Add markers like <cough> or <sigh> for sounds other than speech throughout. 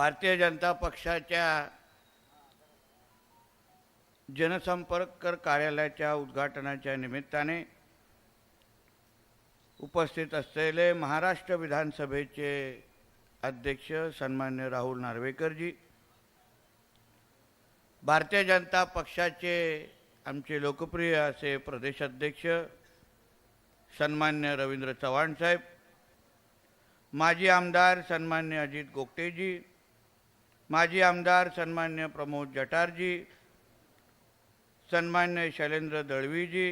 भारतीय जनता पक्षाच्या जनसंपर्क कार्यालयाच्या उद्घाटनाच्या निमित्ताने उपस्थित असलेले महाराष्ट्र विधानसभेचे अध्यक्ष सन्मान्य राहुल नार्वेकरजी भारतीय जनता पक्षाचे आमचे लोकप्रिय असे प्रदेशाध्यक्ष सन्मान्य रवींद्र चव्हाण साहेब माजी आमदार सन्मान्य अजित गोगटेजी माजी आमदार सन्मान्य प्रमोद जटारजी सन्मान्य शैलेंद्र दळवीजी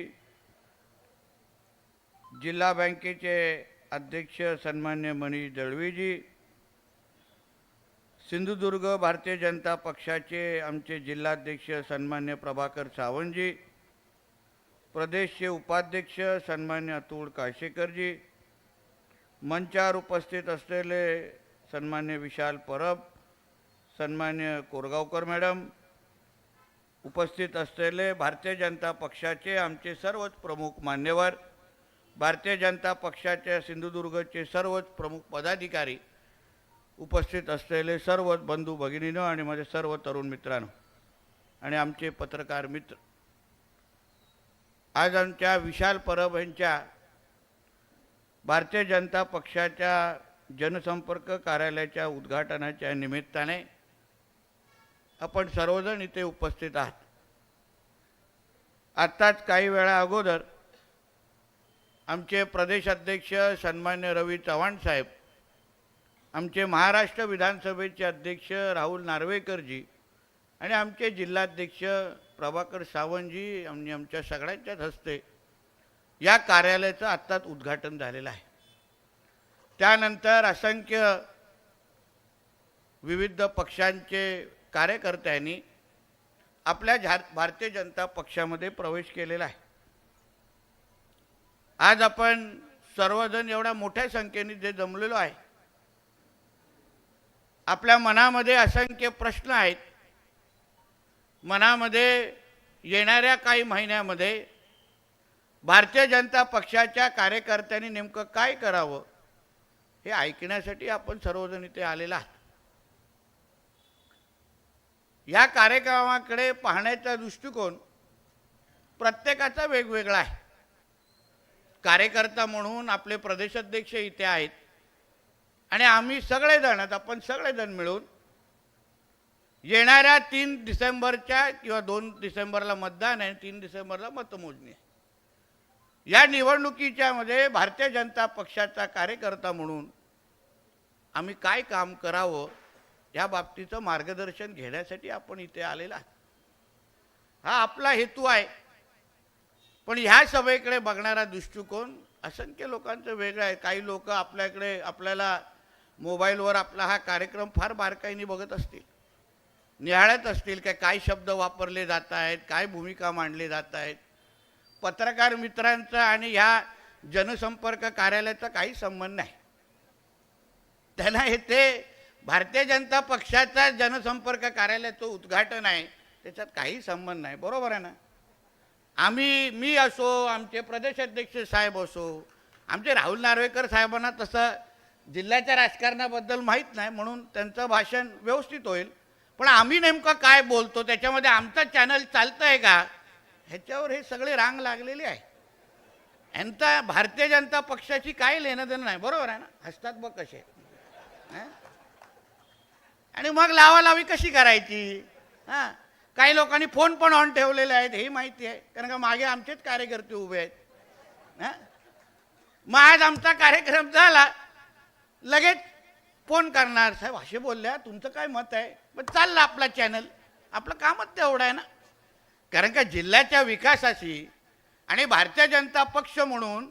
जिल्हा बँकेचे अध्यक्ष सन्मान्य मनीष दळवीजी सिंधुदुर्ग भारतीय जनता पक्षाचे आमचे जिल्हाध्यक्ष सन्मान्य प्रभाकर सावंतजी प्रदेशचे उपाध्यक्ष सन्मान्य अतुल काशेकरजी मंचावर उपस्थित असलेले सन्मान्य विशाल परब सन्मान्य कोरगावकर मॅडम उपस्थित असलेले भारतीय जनता पक्षाचे आमचे सर्वच प्रमुख मान्यवर भारतीय जनता पक्षाच्या सिंधुदुर्गचे सर्वच प्रमुख पदाधिकारी उपस्थित असलेले सर्वच बंधू भगिनीनं आणि माझे सर्व तरुण मित्रांनो आणि आमचे पत्रकार मित्र. आज आमच्या विशाल परब यांच्या भारतीय जनता पक्षाच्या जनसंपर्क कार्यालयाच्या उद्घाटनाच्या निमित्ताने आपण सर्वजण इथे उपस्थित आहात. आत्ताच काही वेळा अगोदर आमचे प्रदेशाध्यक्ष सन्मान्य रवी चव्हाण साहेब आमचे महाराष्ट्र विधानसभेचे अध्यक्ष राहुल नार्वेकरजी आणि आमचे जिल्हाध्यक्ष प्रभाकर सावंतजी आणि आमच्या सगळ्यांच्याच हस्ते या कार्यालयाचं आत्ताच उद्घाटन झालेलं आहे. त्यानंतर असंख्य विविध पक्षांचे कार्यकर्त्यांनी आपल्या झा भारतीय जनता पक्षामध्ये प्रवेश केलेला आहे. आज आपण सर्वजण एवढ्या मोठ्या संख्येने जे जमलेलो आहे आपल्या मनामध्ये असंख्य प्रश्न आहेत. मनामध्ये येणाऱ्या काही महिन्यामध्ये भारतीय जनता पक्षाच्या कार्यकर्त्यांनी नेमकं काय करावं हे ऐकण्यासाठी आपण सर्वजण इथे आलेला आहात. या कार्यक्रमाकडे पाहण्याचा दृष्टिकोन प्रत्येकाचा वेगवेगळा आहे. कार्यकर्ता म्हणून आपले प्रदेशाध्यक्ष इथे आहेत. आणि आम्ही सगळेजण आता आपण सगळेजण मिळून येणाऱ्या तीन डिसेंबरच्या किंवा दोन डिसेंबरला मतदान आहे तीन डिसेंबरला मतमोजणी आहे. या निवडणुकीच्या मध्ये भारतीय जनता पक्षाचा कार्यकर्ता म्हणून आम्ही काय काम करावं या बाबतीचं मार्गदर्शन घेण्यासाठी आपण इथे आलेला हा आपला हेतू आहे. पण ह्या सभेकडे बघणारा दृष्टिकोन असंख्य लोकांचं वेगळं आहे. काही लोक आपल्याकडे आपल्याला मोबाईलवर आपला हा कार्यक्रम फार बारकाईने बघत असतील. निहाळत असतील काय काय शब्द वापरले जात आहेत काय भूमिका मांडली जात आहेत. पत्रकार मित्रांचा आणि ह्या जनसंपर्क कार्यालयाचा काही संबंध नाही. त्यांना हे ते भारतीय जनता पक्षाचा जनसंपर्क कार्यालयाचं उद्घाटन आहे त्याच्यात काही संबंध नाही. बरोबर आहे ना? आम्ही मी असो आमचे प्रदेशाध्यक्ष साहेब असो आमचे राहुल नार्वेकर साहेबांना तसं जिल्ह्याच्या राजकारणाबद्दल माहीत नाही म्हणून त्यांचं भाषण व्यवस्थित होईल. पण आम्ही नेमकं काय बोलतो त्याच्यामध्ये आमचं चॅनल चालतं आहे का? ह्याच्यावर हे सगळे रांग लागलेली आहे. यांचा भारतीय जनता पक्षाची काय लेणं देणं नाही बरोबर आहे ना? हसतात बघ कसे. आहे आणि मग लावालावी कशी करायची? हां? काही लोकांनी फोन पण ऑन ठेवलेले आहेत हे माहिती आहे. कारण का मागे आमचेच कार्यकर्ते उभे आहेत. हां? मग आज आमचा कार्यक्रम झाला लगेच फोन करणार. साहेब असे बोलल्या तुमचं काय मत आहे? पण चाललं आपला चॅनल आपलं कामच तेवढं आहे ना? कारण का जिल्ह्याच्या विकासाशी आणि भारतीय जनता पक्ष म्हणून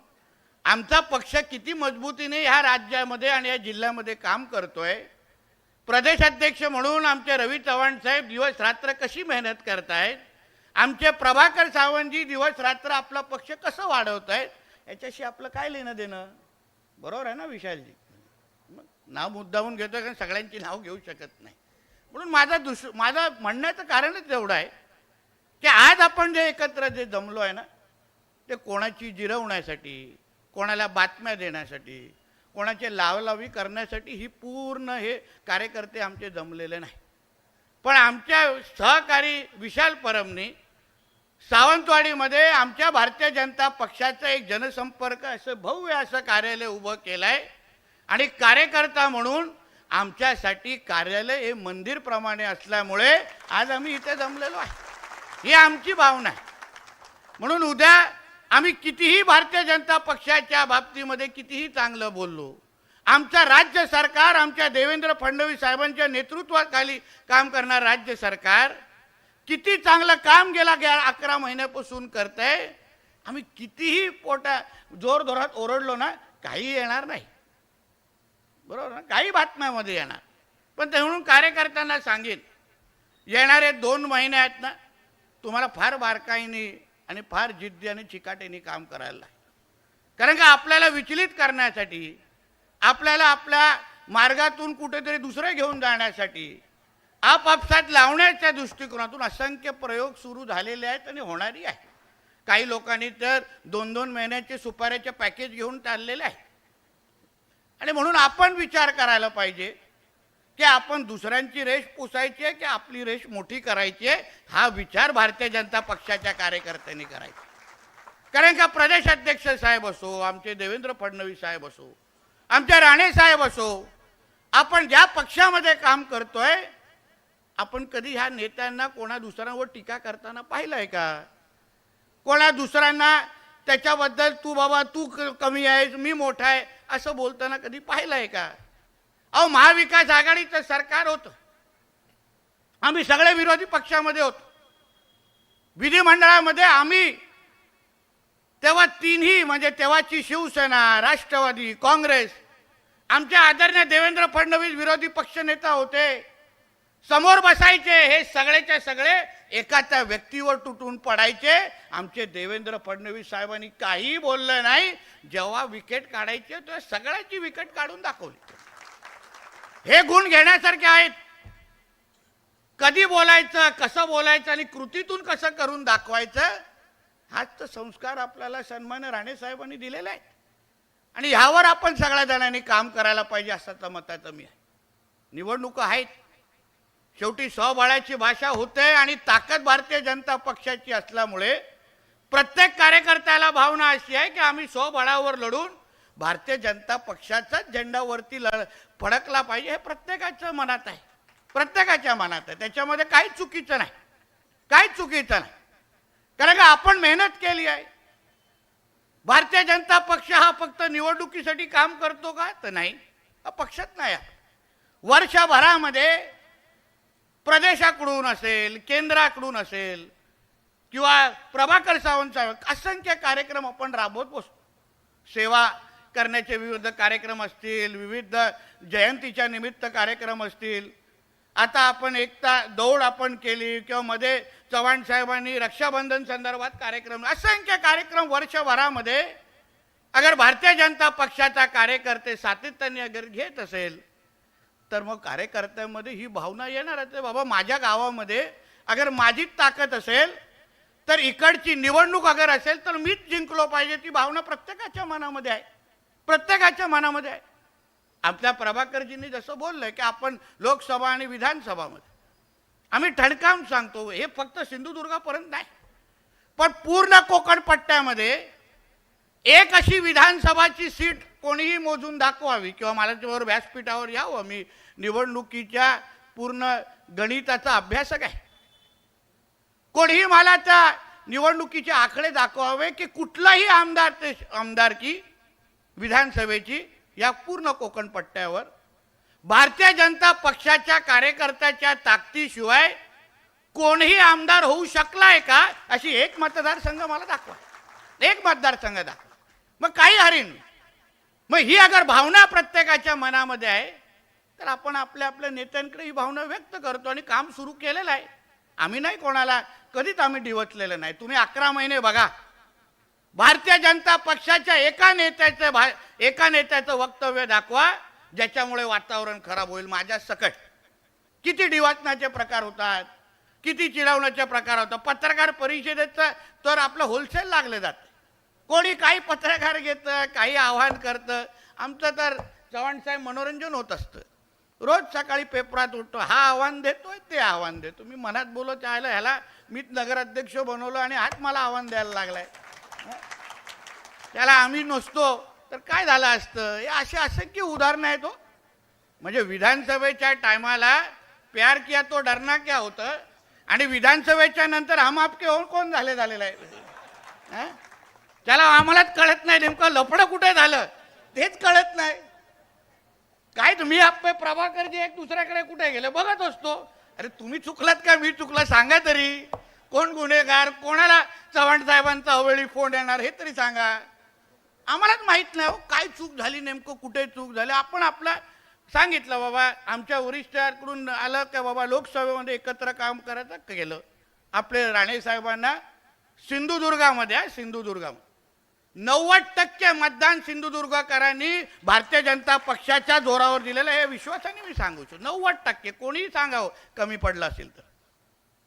आमचा पक्ष किती मजबूतीने ह्या राज्यामध्ये आणि या जिल्ह्यामध्ये काम करतोय प्रदेशाध्यक्ष म्हणून आमचे रवी चव्हाण साहेब दिवस रात्र कशी मेहनत करतायत? आमचे प्रभाकर सावंतजी दिवस रात्र आपला पक्ष कसं वाढवत आहेत याच्याशी आपलं काय लेणं देणं बरोबर आहे ना विशालजी? मग नाव मुद्दाहून घेतो कारण सगळ्यांची नाव घेऊ शकत नाही. म्हणून माझा दुस माझं म्हणण्याचं कारणच एवढं आहे की आज आपण जे एकत्र जे जमलो आहे ना ते कोणाची जिरवण्यासाठी कोणाला बातम्या देण्यासाठी कोणाचे लावलावी करण्यासाठी ही पूर्ण हे कार्यकर्ते आमचे जमलेले नाही. पण आमच्या सहकारी विशाल परमने सावंतवाडीमध्ये आमच्या भारतीय जनता पक्षाचं एक जनसंपर्क असं भव्य असं कार्यालय उभं केलं आहे आणि कार्यकर्ता म्हणून आमच्यासाठी कार्यालय हे मंदिरप्रमाणे असल्यामुळे आज आम्ही इथे जमलेलो आहे. ही आमची भावना आहे. म्हणून उद्या आम्ही कितीही भारतीय जनता पक्षाच्या बाबतीमध्ये कितीही चांगलं बोललो आमचा राज्य सरकार आमच्या देवेंद्र फडणवीस साहेबांच्या नेतृत्वाखाली काम करणार राज्य सरकार किती चांगलं काम गेला गेल्या अकरा महिन्यापासून करतंय आम्ही कितीही पोटा जोरधोरात ओरडलो ना काही येणार नाही. बरोबर ना? काही बातम्यामध्ये येणार. पण ते म्हणून कार्यकर्त्यांना सांगेन येणारे दोन महिने आहेत ना तुम्हाला फार बारकाईने आणि फार जिद्दी आणि चिकाटीने काम करायला लागेल. कारण का आपल्याला विचलित करण्यासाठी आपल्याला आपल्या मार्गातून कुठेतरी दुसरे घेऊन जाण्यासाठी आपापसात लावण्याच्या दृष्टिकोनातून असंख्य प्रयोग सुरू झालेले आहेत आणि होणारी आहे काही लोकांनी तर दोन दोन महिन्याचे सुपाऱ्याचे पॅकेज घेऊन चाललेले आहे आणि म्हणून आपण विचार करायला पाहिजे की आपण दुसऱ्यांची रेष पुसायची आहे की आपली रेष मोठी करायची आहे हा विचार भारतीय जनता पक्षाच्या कार्यकर्त्यांनी करायचा. कारण का प्रदेशाध्यक्ष साहेब असो आमचे देवेंद्र फडणवीस साहेब असो आमचे राणे साहेब असो आपण ज्या पक्षामध्ये काम करतोय आपण कधी ह्या नेत्यांना कोणा दुसऱ्यांवर टीका करताना पाहिलंय का? कोणा दुसऱ्यांना त्याच्याबद्दल तू बाबा तू क- कमी आहेस मी मोठा आहे असं बोलताना कधी पाहिलंय का? अहो महाविकास आघाडीचं सरकार होतं. आम्ही सगळे विरोधी पक्षामध्ये होतो. विधिमंडळामध्ये आम्ही तेव्हा तिन्ही म्हणजे तेव्हाची शिवसेना राष्ट्रवादी काँग्रेस आमच्या आदरणीय देवेंद्र फडणवीस विरोधी पक्षनेता होते. समोर बसायचे हे सगळेच्या सगळे एकाच्या व्यक्तीवर तुटून पडायचे. आमचे देवेंद्र फडणवीस साहेबांनी काही बोललं नाही. जेव्हा विकेट काढायचे तेव्हा सगळ्याची विकेट काढून दाखवली. हे गुण घेण्यासारखे आहेत. कधी बोलायचं कसं बोलायचं आणि कृतीतून कसं करून दाखवायचं हाच तर संस्कार आपल्याला सन्मान राणे साहेबांनी दिलेला आहे आणि ह्यावर आपण सगळ्या जणांनी काम करायला पाहिजे असं मताचं मी आहे. निवडणुका आहेत. शेवटी स्वबळाची भाषा होते आणि ताकद भारतीय जनता पक्षाची असल्यामुळे प्रत्येक कार्यकर्त्याला भावना अशी आहे की आम्ही स्वबळावर लढून भारतीय जनता पक्षाचाच झेंडावरती लढ फडकला पाहिजे हे प्रत्येकाच्या मनात आहे. प्रत्येकाच्या मनात आहे. त्याच्यामध्ये काही चुकीचं नाही. काही चुकीचं नाही. कारण का आपण मेहनत केली आहे. भारतीय जनता पक्ष हा फक्त निवडणुकीसाठी काम करतो का? तर नाही. हा पक्षात नाही आहे. वर्षभरामध्ये प्रदेशाकडून असेल केंद्राकडून असेल किंवा प्रभाकर सावंत असंख्य कार्यक्रम आपण राबवत बसतो. सेवा करण्याचे विविध कार्यक्रम असतील विविध जयंतीच्या निमित्त कार्यक्रम असतील. आता आपण एकता दौड आपण केली किंवा मध्ये चव्हाण साहेबांनी रक्षाबंधन संदर्भात कार्यक्रम असंख्य कार्यक्रम वर्षभरामध्ये अगर भारतीय जनता पक्षाचा कार्यकर्ते सातत्याने अगर घेत असेल तर मग कार्यकर्त्यांमध्ये ही भावना येणारच आहे. बाबा माझ्या गावामध्ये अगर माझीच ताकद असेल तर इकडची निवडणूक अगर असेल तर मीच जिंकलो पाहिजे ती भावना प्रत्येकाच्या मनामध्ये आहे. प्रत्येकाच्या मनामध्ये आहे. आपल्या प्रभाकरजींनी जसं बोललंय की आपण लोकसभा आणि विधानसभामध्ये. आम्ही ठणकावून सांगतो हे फक्त सिंधुदुर्गापर्यंत नाही. पण पूर्ण कोकण पट्ट्यामध्ये एक अशी विधानसभाची सीट कोणीही मोजून दाखवावी किंवा मला त्यावर व्यासपीठावर यावं मी निवडणुकीच्या पूर्ण गणिताचा अभ्यासक आहे. कोणीही मला त्या निवडणुकीचे आकडे दाखवावे की कुठलाही आमदार ते आमदार की विधानसभेची या पूर्ण कोकण पट्ट्यावर. भारतीय जनता पक्षाच्या कार्यकर्त्याच्या ताकदीशिवाय कोणीही आमदार होऊ शकलाय का? अशी एक मतदारसंघ मला दाखवा. एक मतदारसंघ दाखवा. मग काही हरीन मग ही अगर भावना प्रत्येकाच्या मनामध्ये आहे तर आपण आपल्या आपल्या नेत्यांकडे ही भावना व्यक्त करतो आणि काम सुरू केलेलं आहे. आम्ही नाही कोणाला कधीच आम्ही डिवचलेलं नाही. तुम्ही अकरा महिने बघा भारतीय जनता पक्षाच्या एका नेत्याचं भा एका नेत्याचं वक्तव्य दाखवा ज्याच्यामुळे वातावरण खराब होईल माझ्या सकट. किती डिवाचनाचे प्रकार होतात किती चिरावण्याचे प्रकार होतात. पत्रकार परिषदेचं तर आपलं होलसेल लागलं जातं. कोणी काही पत्रकार घेतं काही आव्हान करतं. आमचं तर चव्हाणसाहेब मनोरंजन होत असतं. रोज सकाळी पेपरात उठतो हा आव्हान देतोय ते आव्हान देतो. मी मनात बोलत आहे ह्याला मीच नगराध्यक्ष बनवलं आणि हात मला आव्हान द्यायला लागलाय. त्याला आम्ही नसतो. तर काय झालं असतं? हे असे असंख्य उदाहरणं आहेत हो. म्हणजे विधानसभेच्या टायमाला प्यार किया तो डरना क्या होतं? आणि विधानसभेच्या नंतर हम आपके होऊन कोण झाले झालेलं आहे? त्याला आम्हालाच कळत नाही. नेमकं लफडं कुठे झालं? तेच कळत नाही. काय तुम्ही आपले प्रभाकरजी एक दुसऱ्याकडे कुठे गेले? बघत असतो. अरे तुम्ही चुकलात का? मी चुकला. सांगा तरी. कोण गुन्हेगार कोणाला चव्हाण साहेबांचा अवेळी फोन येणार हे तरी सांगा. आम्हालाच माहीत नाही हो काय चूक झाली नेमकं कुठे चूक झाली? आपण आपला सांगितलं बाबा आमच्या वरिष्ठांकडून आलं का बाबा लोकसभेमध्ये एकत्र काम करायचं केलं. आपले राणे साहेबांना सिंधुदुर्गामध्ये आहे सिंधुदुर्गामध्ये नव्वद टक्के मतदान सिंधुदुर्गकरांनी भारतीय जनता पक्षाच्या जोरावर दिलेलं हे विश्वासाने मी सांगू शकतो नव्वद टक्के कोणीही सांगावं कमी पडलं असेल तर.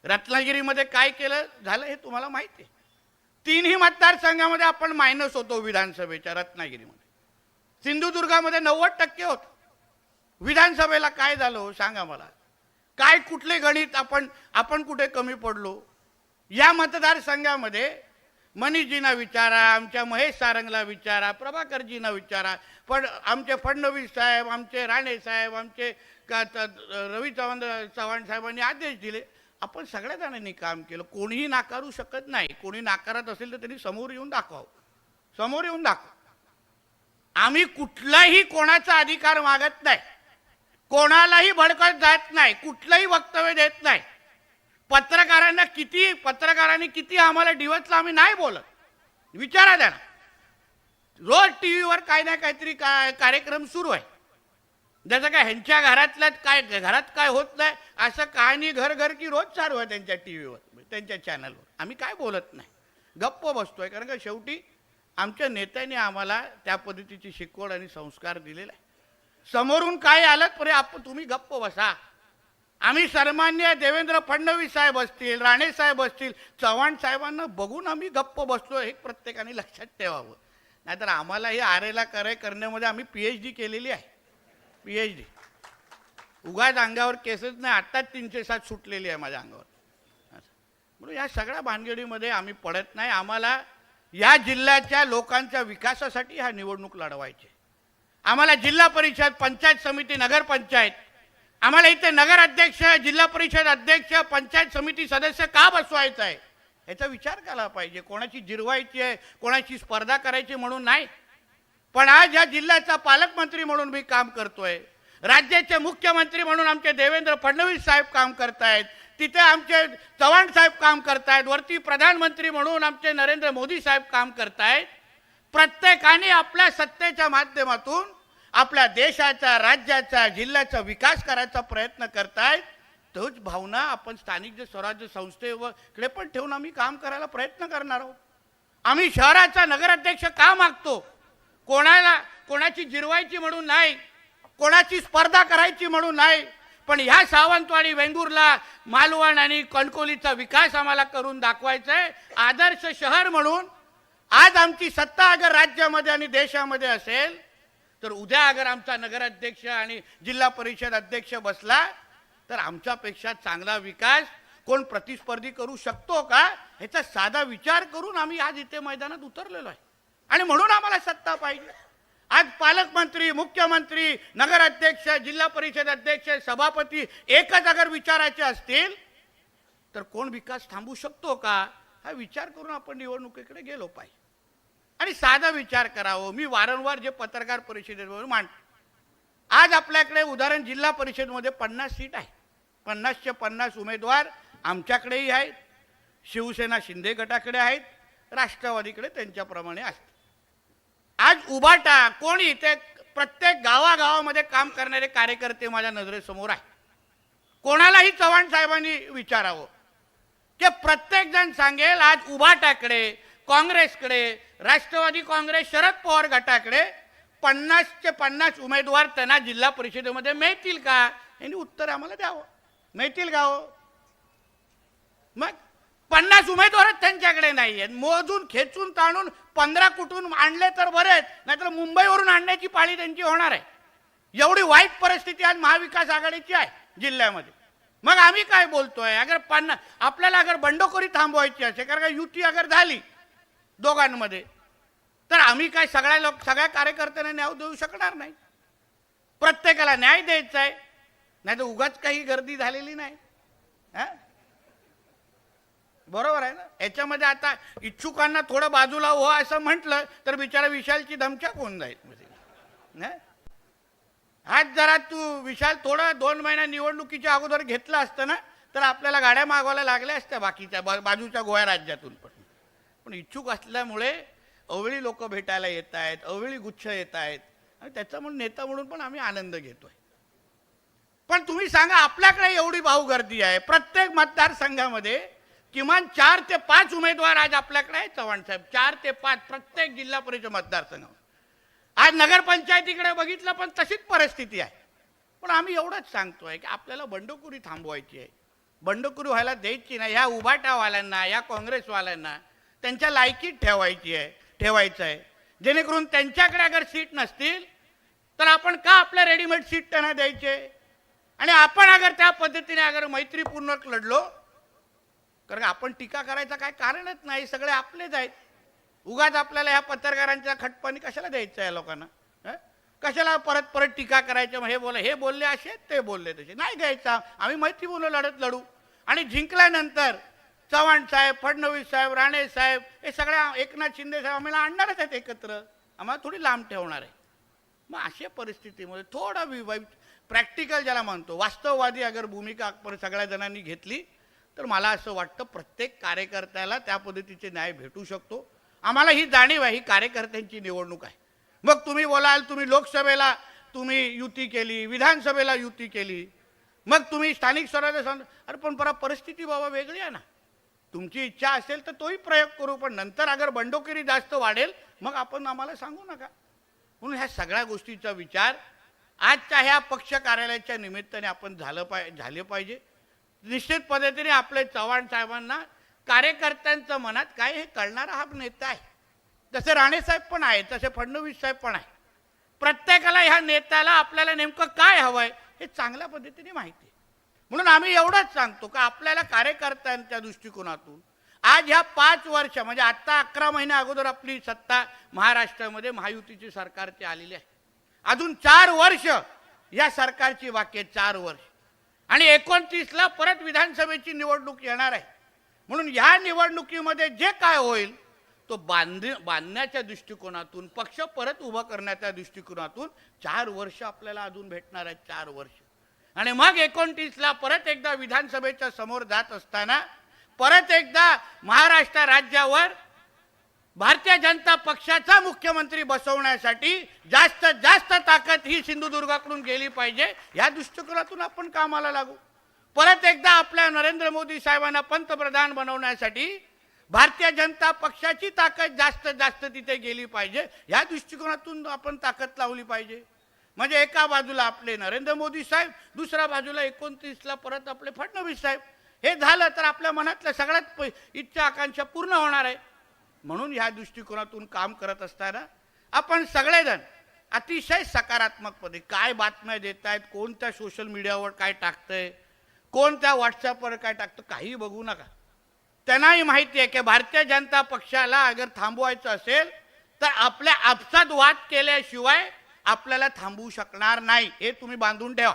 रत्नागिरीमध्ये काय केलं झालं हे तुम्हाला माहिती आहे. तीनही मतदारसंघामध्ये आपण मायनस होतो विधानसभेच्या रत्नागिरीमध्ये. सिंधुदुर्गामध्ये नव्वद टक्के होतो. विधानसभेला काय झालं हो? सांगा मला. काय कुठले गणित आपण आपण कुठे कमी पडलो? या मतदारसंघामध्ये मनीषजींना विचारा आमच्या महेश सारंगला विचारा प्रभाकरजींना विचारा पण आमचे फडणवीस साहेब आमचे राणे साहेब आमचे का रवी चव्हाण चव्हाण साहेबांनी आदेश दिले. आपण सगळ्या जणांनी काम केलं. कोणीही नाकारू शकत नाही. कोणी नाकारत असेल तर त्यांनी समोर येऊन दाखवावं. समोर येऊन दाखवा. आम्ही कुठलाही कोणाचा अधिकार मागत नाही. कोणालाही भडकत जात नाही. कुठलंही वक्तव्य देत नाही. पत्रकारांना किती पत्रकारांनी किती आम्हाला डिवचलं आम्ही नाही बोलत. विचारा त्यांना. रोज टी व्हीवर काय ना काहीतरी का कार्यक्रम सुरू आहे. जसं काय ह्यांच्या घरातल्यात काय घरात काय होत नाही असं कहाणी घर घर की रोज चालू आहे त्यांच्या टी व्हीवर त्यांच्या चॅनलवर. आम्ही काय बोलत नाही. गप्प बसतोय कारण का शेवटी आमच्या नेत्यांनी आम्हाला त्या पद्धतीची शिकवण आणि संस्कार दिलेला आहे समोरून काय आलं तरी आप तुम्ही गप्प बसा. आम्ही सन्मान्य देवेंद्र फडणवीस साहेब असतील राणे साहेब असतील चव्हाण साहेबांना बघून आम्ही गप्प बसलो हे प्रत्येकाने लक्षात ठेवावं. नाहीतर आम्हाला हे आरेला करे करण्यामध्ये आम्ही पी एच डी केलेली आहे. पी एच डी उगाच अंगावर केसच नाही आत्ताच तीनशे सात सुटलेली आहे माझ्या अंगावर. असं. म्हणून या सगळ्या भानगडीमध्ये आम्ही पडत नाही. आम्हाला या जिल्ह्याच्या लोकांच्या विकासासाठी हा निवडणूक लढवायची आम्हाला जिल्हा परिषद पंचायत समिती नगरपंचायत आम्हाला इथे नगर अध्यक्ष जिल्हा परिषद अध्यक्ष पंचायत समिती सदस्य का बसवायचं आहे? याचा विचार केला पाहिजे. कोणाची जिरवायची आहे कोणाची स्पर्धा करायची म्हणून नाही. पण आज या जिल्ह्याचा पालकमंत्री म्हणून मी काम करतोय. राज्याचे मुख्यमंत्री म्हणून आमचे देवेंद्र फडणवीस साहेब काम करतायत. तिथे आमचे चव्हाण साहेब काम करतायत. वरती प्रधानमंत्री म्हणून आमचे नरेंद्र मोदी साहेब काम करतायत. प्रत्येकाने आपल्या सत्तेच्या माध्यमातून आपल्या देशाचा राज्याचा जिल्ह्याचा विकास करायचा प्रयत्न करतायत. तोच भावना आपण स्थानिक जे स्वराज्य संस्थेकडे पण ठेवून आम्ही काम करायला प्रयत्न करणार आहोत. आम्ही शहराचा नगराध्यक्ष का मागतो? कोणाला कोणाची जिरवायची म्हणून नाही कोणाची स्पर्धा करायची म्हणून नाही पण ह्या सावंतवाडी वेंगुर्ला मालवण आणि कणकोलीचा विकास आम्हाला करून दाखवायचा आहे आदर्श शहर म्हणून आज आमची सत्ता अगर राज्यामध्ये आणि देशामध्ये असेल तर उद्या अगर आमचा नगराध्यक्ष आणि जिल्हा परिषद अध्यक्ष बसला तर आमच्यापेक्षा चांगला विकास कोण प्रतिस्पर्धी करू शकतो का ह्याचा साधा विचार करून आम्ही आज इथे मैदानात उतरलेलो आहे. आणि म्हणून आम्हाला सत्ता पाहिजे. आज पालकमंत्री मुख्यमंत्री नगराध्यक्ष जिल्हा परिषद अध्यक्ष सभापती एकच अगर विचाराचे असतील तर कोण विकास थांबू शकतो का? हा विचार करून आपण निवडणुकीकडे गेलो पाहिजे. आणि साधा विचार करावं. मी वारंवार जे पत्रकार परिषदेवर मांडतो. आज आपल्याकडे उदाहरण जिल्हा परिषदमध्ये पन्नास सीट आहे पन्नासचे पन्नास उमेदवार आमच्याकडेही आहेत. शिवसेना शिंदे गटाकडे आहेत. राष्ट्रवादीकडे त्यांच्याप्रमाणे असतात. आज उभाटा कोणी ते प्रत्येक गावागावामध्ये काम करणारे कार्यकर्ते माझ्या नजरेसमोर आहे कोणालाही चव्हाण साहेबांनी विचारावं. की प्रत्येक जण सांगेल आज उभाटाकडे काँग्रेसकडे राष्ट्रवादी काँग्रेस शरद पवार गटाकडे पन्नासचे पन्नास उमेदवार त्यांना जिल्हा परिषदेमध्ये मिळतील का? यांनी उत्तर आम्हाला द्यावं. मिळतील का हो? मग पन्नास उमेदवारच त्यांच्याकडे नाही आहेत मोजून खेचून ताणून पंधरा कुठून आणले तर बरेच नाहीतर मुंबईवरून आणण्याची पाळी त्यांची होणार आहे. एवढी वाईट परिस्थिती आज महाविकास आघाडीची आहे जिल्ह्यामध्ये. मग आम्ही काय बोलतोय? अगर पन्ना आपल्याला अगर बंडखोरी थांबवायची असेल कारण का युती अगर झाली दोघांमध्ये तर आम्ही काय सगळ्या लोक सगळ्या कार्यकर्त्यांना न्याय देऊ शकणार नाही. प्रत्येकाला न्याय द्यायचा आहे नाही तर उगाच काही गर्दी झालेली नाही. हा? बरोबर आहे ना? याच्यामध्ये आता इच्छुकांना थोडं बाजूला हो असं म्हटलं तर बिचारा विशालची धमक्या कोण जाईल? म्हणजे. आज जरा तू विशाल थोडं दोन महिन्या निवडणुकीच्या अगोदर घेतलं असतं ना तर आपल्याला गाड्या मागवायला लागल्या असत्या बाकीच्या बा- बाजूच्या गोव्या राज्यातून पण. पण इच्छुक असल्यामुळे अवळी लोक भेटायला येत आहेत अवळी गुच्छ येत आहेत. आणि त्याचा म्हणून नेता म्हणून पण आम्ही आनंद घेतोय. पण तुम्ही सांगा आपल्याकडे एवढी भाऊ गर्दी आहे. प्रत्येक मतदारसंघामध्ये किमान चार ते पाच उमेदवार आज आपल्याकडे आहे चव्हाण साहेब. चार ते पाच प्रत्येक जिल्हा परिषद मतदारसंघामध्ये आज नगरपंचायतीकडे बघितलं पण तशीच परिस्थिती आहे. पण आम्ही एवढंच सांगतोय की आपल्याला बंडखोरी थांबवायची आहे. बंडखोरी व्हायला द्यायची नाही. या उभाटावाल्यांना या काँग्रेसवाल्यांना त्यांच्या लायकीत ठेवायची आहे ठेवायचं आहे. जेणेकरून त्यांच्याकडे अगर सीट नसतील तर आपण का आपल्या रेडीमेड सीट त्यांना द्यायचे? आणि आपण अगर त्या पद्धतीने अगर मैत्रीपूर्ण लढलो कारण आपण टीका करायचं काय कारणच नाही सगळे आपलेच आहेत. उगाच आपल्याला ह्या पत्रकारांच्या खटपाणी कशाला द्यायचं आहे लोकांना? हं? कशाला परत परत टीका करायचं मग हे बोल हे बोलले असे ते बोलले तसे. नाही द्यायचा आम्ही मैत्रीपूर्ण लढत लढू. आणि जिंकल्यानंतर चव्हाण साहेब फडणवीस साहेब राणे साहेब हे सगळ्या एकनाथ शिंदे साहेब आम्हाला आणणारच आहेत एकत्र. आम्हाला थोडी लांब ठेवणार आहे. मग अशा परिस्थितीमध्ये थोडं प्रॅक्टिकल ज्याला म्हणतो वास्तववादी अगर भूमिका पर सगळ्या जणांनी घेतली तर मला असं वाटतं प्रत्येक कार्यकर्त्याला त्या पद्धतीचे न्याय भेटू शकतो. आम्हाला ही जाणीव आहे ही कार्यकर्त्यांची निवडणूक आहे. मग तुम्ही बोलाल तुम्ही लोकसभेला तुम्ही युती केली विधानसभेला युती केली मग तुम्ही स्थानिक स्वराज्य सं अरे पण परा परिस्थिती बाबा वेगळी आहे ना. तुमची इच्छा असेल तर तोही प्रयोग करू पण नंतर अगर बंडोकेरी जास्त वाढेल मग आपण आम्हाला सांगू नका. म्हणून ह्या सगळ्या गोष्टीचा विचार आजच्या ह्या पक्ष कार्यालयाच्या निमित्ताने आपण झालं पाय झाले पाहिजे. निश्चित पद्धतीने आपले चव्हाण साहेबांना कार्यकर्त्यांचं मनात काय हे कळणारा हा नेता आहे. जसे राणेसाहेब पण आहे तसे फडणवीस साहेब पण आहे प्रत्येकाला ह्या नेत्याला आपल्याला नेमकं काय हवंय हे चांगल्या पद्धतीने माहिती आहे. म्हणून आम्ही एवढंच सांगतो का आपल्याला कार्यकर्त्यांच्या दृष्टिकोनातून आज ह्या पाच वर्ष म्हणजे आता अकरा महिन्या अगोदर आपली सत्ता महाराष्ट्रामध्ये महायुतीची सरकारची आलेली आहे. अजून चार वर्ष या सरकारची बाकी आहे चार वर्ष. आणि एकोणतीसला परत विधानसभेची निवडणूक येणार आहे. म्हणून ह्या निवडणुकीमध्ये जे काय होईल तो बांध बांधण्याच्या दृष्टिकोनातून पक्ष परत उभा करण्याच्या दृष्टिकोनातून चार वर्ष आपल्याला अजून भेटणार आहेत चार वर्ष. आणि मग एकोणतीसला परत एकदा विधानसभेच्या समोर जात असताना परत एकदा महाराष्ट्र राज्यावर भारतीय जनता पक्षाचा मुख्यमंत्री बसवण्यासाठी जास्त जास्त ताकद ही सिंधुदुर्गाकडून गेली पाहिजे. या दृष्टिकोनातून आपण कामाला लागू. परत एकदा आपल्या नरेंद्र मोदी साहेबांना पंतप्रधान बनवण्यासाठी भारतीय जनता पक्षाची ताकद जास्त जास्त तिथे गेली पाहिजे. या दृष्टिकोनातून आपण ताकद लावली पाहिजे. म्हणजे एका बाजूला आपले नरेंद्र मोदी साहेब दुसऱ्या बाजूला एकोणतीसला परत आपले फडणवीस साहेब. हे झालं तर आपल्या मनातल्या सगळ्यात इच्छा आकांक्षा पूर्ण होणार आहे. म्हणून ह्या दृष्टिकोनातून काम करत असताना आपण सगळेजण अतिशय सकारात्मकपणे काय बातम्या देत आहेत कोणत्या सोशल मीडियावर काय टाकतंय कोणत्या व्हॉट्सअपवर काय टाकतं काही बघू नका. त्यांनाही माहिती आहे की भारतीय जनता पक्षाला अगर थांबवायचं असेल तर आपल्या आपसात वाद केल्याशिवाय आपल्याला थांबवू शकणार नाही. हे तुम्ही बांधून ठेवा.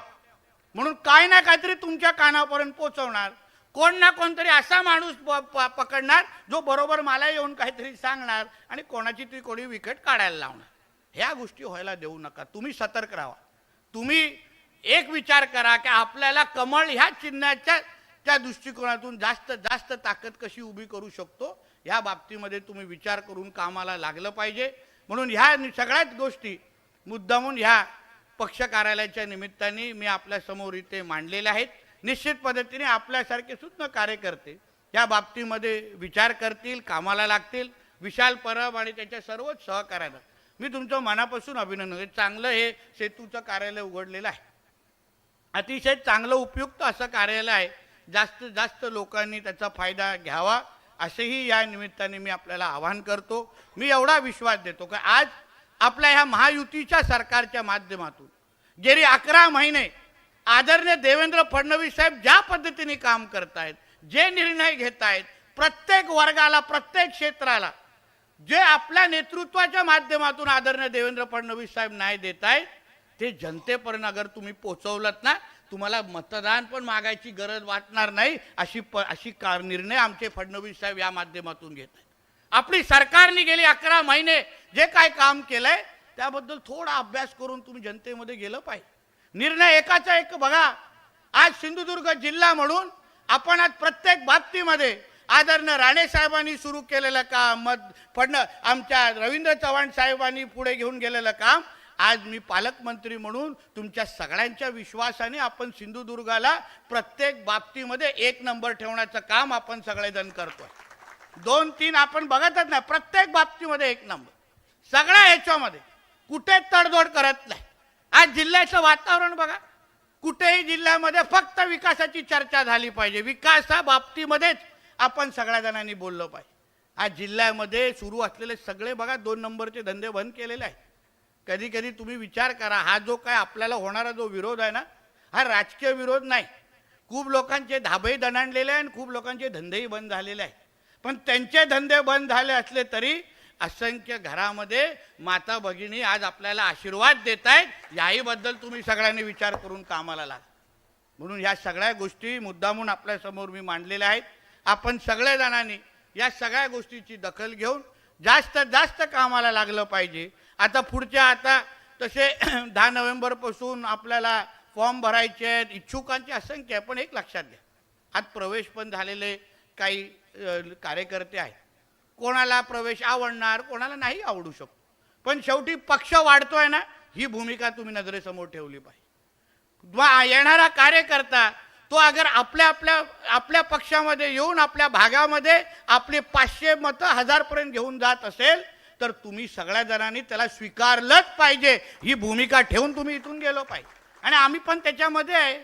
म्हणून काय ना काहीतरी तुमच्या कानापर्यंत पोहोचवणार. कोण ना कोणतरी असा माणूस प- प- पकडणार जो बरोबर मला येऊन काहीतरी सांगणार आणि कोणाची ती कोणी विकेट काढायला लावणार. ह्या गोष्टी व्हायला देऊ नका. तुम्ही सतर्क राहा. तुम्ही एक विचार करा की आपल्याला कमळ ह्या चिन्हाच्या त्या दृष्टिकोनातून जास्त जास्त ताकद कशी उभी करू शकतो? ह्या बाबतीमध्ये तुम्ही विचार करून कामाला लागलं पाहिजे. म्हणून ह्या सगळ्याच गोष्टी मुद्दामून ह्या पक्ष कार्यालयाच्या निमित्ताने मी आपल्यासमोर इथे मांडलेल्या आहेत. निश्चित पद्धतीने आपल्यासारखे सुद्धा कार्यकर्ते या बाबतीमध्ये विचार करतील कामाला लागतील विशाल परब आणि त्याच्या सर्वच सहकार्यानं मी तुमचं मनापासून अभिनंदन. करतो. चांगलं हे सेतूचं कार्यालय उघडलेलं आहे. अतिशय चांगलं उपयुक्त असं कार्यालय आहे. जास्तीत जास्त लोकांनी त्याचा फायदा घ्यावा असेही या निमित्ताने मी आपल्याला आवाहन करतो. मी एवढा विश्वास देतो की आज आपल्या ह्या महायुतीच्या सरकारच्या माध्यमातून गेली अकरा महिने आदरणीय देवेंद्र फडणवीस साहेब ज्या पद्धतीने काम करतायत जे निर्णय घेत आहेत प्रत्येक वर्गाला प्रत्येक क्षेत्राला जे आपल्या नेतृत्वाच्या माध्यमातून आदरणीय देवेंद्र फडणवीस साहेब न्याय देत आहेत ते जनतेपर्यंत अगर तुम्ही पोचवलत ना तुम्हाला मतदान पण मागायची गरज वाटणार नाही अशी प अशी कार निर्णय आमचे फडणवीस साहेब या माध्यमातून घेत आहेत आपली सरकारने गेली अकरा महिने जे काय काम केलंय त्याबद्दल थोडा अभ्यास करून तुम्ही जनतेमध्ये गेलं पाहिजे. निर्णय एकाचा एक. बघा आज सिंधुदुर्ग जिल्हा म्हणून आपण आज प्रत्येक बाबतीमध्ये आदरणीय राणे साहेबांनी सुरू केलेलं काम मत फडण आमच्या रवींद्र चव्हाण साहेबांनी पुढे घेऊन गेलेलं काम आज मी पालकमंत्री म्हणून तुमच्या सगळ्यांच्या विश्वासाने आपण सिंधुदुर्गाला प्रत्येक बाबतीमध्ये एक नंबर ठेवण्याचं काम आपण सगळेजण करतोय. दोन तीन आपण बघतच नाही प्रत्येक बाबतीमध्ये एक नंबर. सगळ्या ह्याच्यामध्ये कुठे तडजोड करत नाही. आज जिल्ह्याचं वातावरण बघा. कुठेही जिल्ह्यामध्ये फक्त विकासाची चर्चा झाली पाहिजे. विकासा बाबतीमध्येच आपण सगळ्या जणांनी बोललं पाहिजे. आज जिल्ह्यामध्ये सुरू असलेले सगळे बघा दोन नंबरचे धंदे बंद केलेले आहेत. कधी कधी तुम्ही विचार करा हा जो काय आपल्याला होणारा जो विरोध आहे ना हा राजकीय विरोध नाही. खूप लोकांचे धाबेही दणाणलेले आहे आणि खूप लोकांचे धंदेही बंद झालेले आहेत. पण त्यांचे धंदे बंद झाले असले तरी असंख्य घरामध्ये माता भगिनी आज आपल्याला आशीर्वाद देत आहेत याहीबद्दल तुम्ही सगळ्यांनी विचार करून कामाला लागा. म्हणून ह्या सगळ्या गोष्टी मुद्दामून आपल्यासमोर मी मांडलेल्या आहेत. आपण सगळ्या जणांनी या सगळ्या गोष्टीची दखल घेऊन जास्त जास्त कामाला लागलं पाहिजे. आता पुढच्या आता तसे <clears throat> दहा नोव्हेंबरपासून आपल्याला फॉर्म भरायचे आहेत. इच्छुकांची असंख्य आहे पण एक लक्षात घ्या. आज प्रवेश पण झालेले काही कार्यकर्ते आहेत. कोणाला प्रवेश आवडणार कोणाला नाही आवडू शकतो. पण शेवटी पक्ष वाढतोय ना ही भूमिका तुम्ही नजरेसमोर ठेवली पाहिजे. येणारा कार्यकर्ता तो अगर आपल्या आपल्या आपल्या पक्षामध्ये येऊन आपल्या भागामध्ये आपले पाचशे मतं हजारपर्यंत घेऊन जात असेल तर तुम्ही सगळ्या जणांनी त्याला स्वीकारलंच पाहिजे. ही भूमिका ठेवून तुम्ही इथून गेलो पाहिजे. आणि आम्ही पण त्याच्यामध्ये आहे.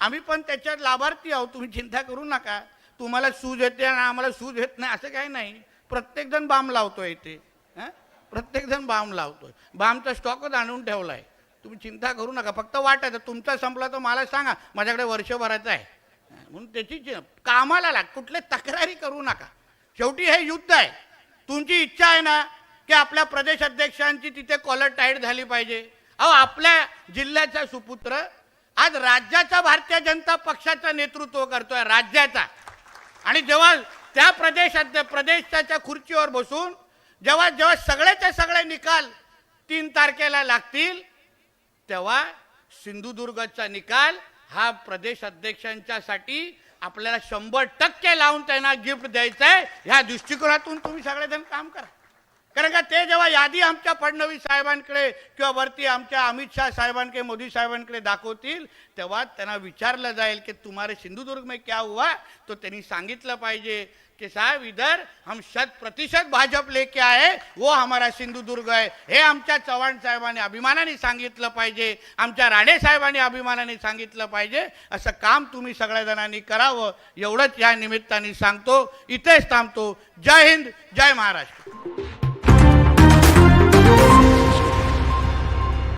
आम्ही पण त्याच्यात लाभार्थी आहोत. तुम्ही चिंता करू नका. तुम्हाला सूज येते आणि आम्हाला सूज येत नाही असं काही नाही. प्रत्येकजण बाम लावतोय इथे हं? प्रत्येकजण बाम लावतोय. बामचा स्टॉकच आणून ठेवला आहे तुम्ही चिंता करू नका फक्त वाटायचं तुमचा संपला तर मला सांगा माझ्याकडे वर्षभराचा आहे. म्हणून त्याची कामाला लाग कुठले तक्रारी करू नका. शेवटी हे युद्ध आहे. तुमची इच्छा आहे ना की आपल्या प्रदेश अध्यक्षांची तिथे कॉलर टाईट झाली पाहिजे. अहो आपल्या जिल्ह्याचा सुपुत्र आज राज्याचा भारतीय जनता पक्षाचं नेतृत्व करतोय राज्याचा. आणि जेव्हा त्या प्रदेशात प्रदेशाच्या खुर्चीवर बसून जेव्हा जेव्हा सगळेचे सगळे निकाल तीन तारखेला लागतील तेव्हा सिंधुदुर्गचा निकाल हा प्रदेश अध्यक्षांच्यासाठी आपल्याला शंभर टक्के लावून त्यांना गिफ्ट द्यायचं आहे ह्या दृष्टिकोनातून तुम्ही सगळेजण काम करा. कारण का ते जेव्हा यादी आमच्या फडणवीस साहेबांकडे किंवा वरती आमच्या अमित शाह साहेबांकडे मोदी साहेबांकडे दाखवतील तेव्हा त्यांना विचारलं जाईल की तुम्हारे सिंधुदुर्ग में क्या हुआ? तो त्यांनी सांगितलं पाहिजे. कि साहब इधर हम शत प्रतिशत भाजप लेके आए वो हमारा सिंधुदुर्ग है। हे आमच्या चव्हाण साहेबांनी अभिमानाने सांगितलं पाहिजे आमच्या राणे साहेबांनी अभिमानाने सांगितलं पाहिजे असं काम तुम्ही सगळ्या जणांनी करावं एवढंच या निमित्ताने सांगतो इथेच थांबतो. जय हिंद जय महाराष्ट्र.